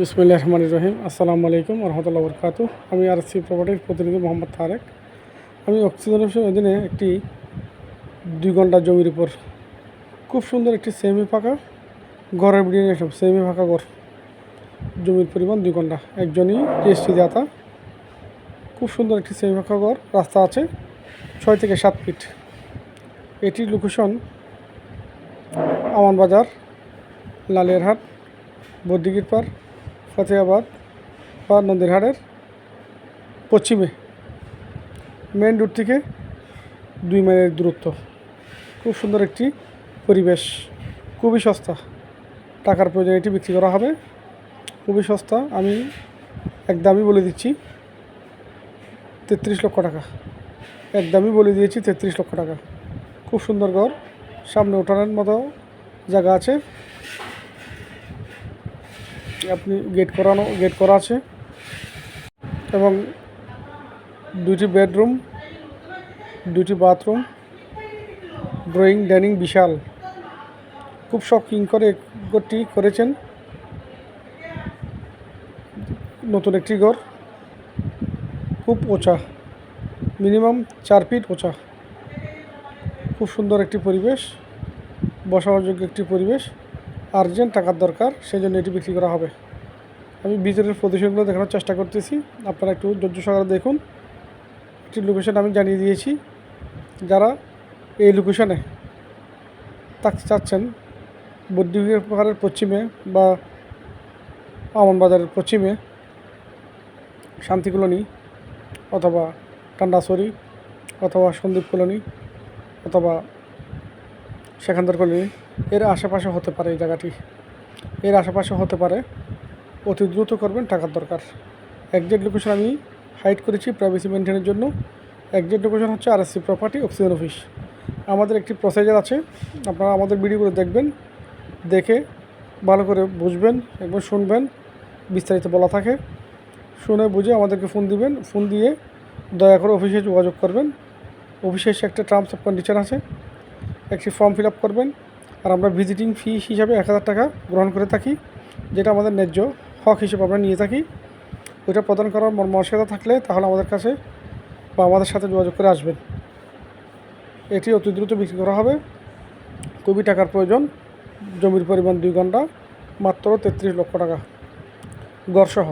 বিসমুল্লাহ রহমান রহিম। আসসালামু আলাইকুম রহমতুল্লাহ বরকাত আমি আর সি প্রপার্টির প্রতিনিধি মোহাম্মদ তারেক। আমি অক্সিজেন অফিসের অধীনে একটি দুই ঘণ্টা জমির উপর খুব সুন্দর একটি সেমি ফাঁকা ঘরের বিল্ডিং এসব সেমি ফাঁকা ঘর জমির পরিমাণ দুই ঘণ্টা। একজনই রেজিস্ট্রি দাতা খুব সুন্দর একটি সেমি ফাঁকা ঘর, রাস্তা আছে ছয় থেকে সাত ফিট। এটির লোকেশন আমান বাজার লালিয়ারহাট বদ্রিগির পার ফতেহাবাদ বা নন্দীরহাটের পশ্চিমে মেন রুট থেকে দুই মাইলের দূরত্ব। খুব সুন্দর একটি পরিবেশ। খুবই সস্তা। টাকার প্রয়োজন, এটি বিক্রি করা হবে। খুবই সস্তা। আমি একদমই বলে দিচ্ছি, তেত্রিশ লক্ষ টাকা। একদমই বলে দিয়েছি, তেত্রিশ লক্ষ টাকা। খুব সুন্দর ঘর। সামনে ওঠানোর মতো জায়গা আছে। আপনি গেট করানো গেট করা আছে। এবং দুটি বেডরুম দুটি বাথরুম ড্রয়িং ডাইনিং বিশাল। খুব শখিং করে ঘরটি করেছেন। নতুন একটি ঘর। খুব ওচা। মিনিমাম চার ফিট ওচা। খুব সুন্দর একটি পরিবেশ। বসাবার যোগ্য একটি পরিবেশ। আর্জেন্ট টাকার দরকার সেই জন্য এটি বিক্রি করা হবে। আমি ভিতরের প্রদূষণগুলো দেখানোর চেষ্টা করতেছি। আপনারা একটু ধৈর্য সহকারে দেখুন। একটি লোকেশন আমি জানিয়ে দিয়েছি। যারা এই লোকেশনে থাকতে চাচ্ছেন বদ্রীপুরের পাহাড়ের পশ্চিমে বা আমন বাজারের পশ্চিমে শান্তি কলোনি অথবা টান্ডাসরি অথবা সন্দীপ কলোনি অথবা সেখানদার কলোনি এর আশেপাশে হতে পারে এই জায়গাটি। এর আশেপাশে হতে পারে। অতি দ্রুত করবেন টাকার দরকার। একজ্যাক্ট লোকেশন আমি হাইড করেছি প্রাইভেসি মেনটেনের জন্য। একজ্যাক্ট লোকেশন হচ্ছে আর এসসি প্রপার্টি অক্সিজেন অফিস আমাদের একটি প্রসিজার আছে। আপনারা আমাদের ভিডিওগুলো দেখবেন, দেখে ভালো করে বুঝবেন, একবার শুনবেন, বিস্তারিত বলা থাকে। শুনে বুঝে আমাদেরকে ফোন দিবেন। ফোন দিয়ে দয়া করে অফিসে যোগাযোগ করবেন। অফিসে একটা টার্মস অফ কন্ডিশন আছে। একটি ফর্ম ফিল আপ করবেন। আর আমরা ভিজিটিং ফি হিসাবে এক হাজার টাকা গ্রহণ করে থাকি, যেটা আমাদের ন্যায্য হক হিসেবে আমরা নিয়ে থাকি। ওইটা প্রদান করার মর্মবশ্যতা থাকলে তাহলে আমাদের কাছে বা আমাদের সাথে যোগাযোগ করে আসবেন। এটি অতি দ্রুত বিক্রি করা হবে। খুবই টাকার প্রয়োজন। জমির পরিমাণ দুই ঘণ্টা, মাত্র তেত্রিশ লক্ষ টাকা। গড়সহ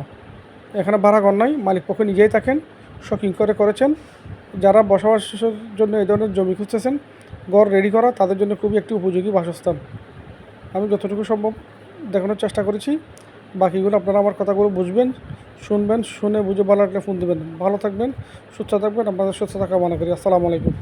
এখানে ভাড়া ঘর নাই, মালিক পক্ষে নিজেই থাকেন শকিং করে করেছেন। যারা বসবাসের জন্য এই ধরনের জমি খুঁজতেছেন ঘর রেডি করা, তাদের জন্য খুবই একটি উপযোগী বাসস্থান। আমি যতটুকু সম্ভব দেখানোর চেষ্টা করেছি। বাকিগুলো আপনারা আমার কথাগুলো বুঝবেন, শুনবেন, শুনে বুঝে ভালো লাগলে ফোন দেবেন। ভালো থাকবেন, সুস্থ থাকবেন, আপনাদের সুস্থ থাকা মনে করি। আসসালামু আলাইকুম।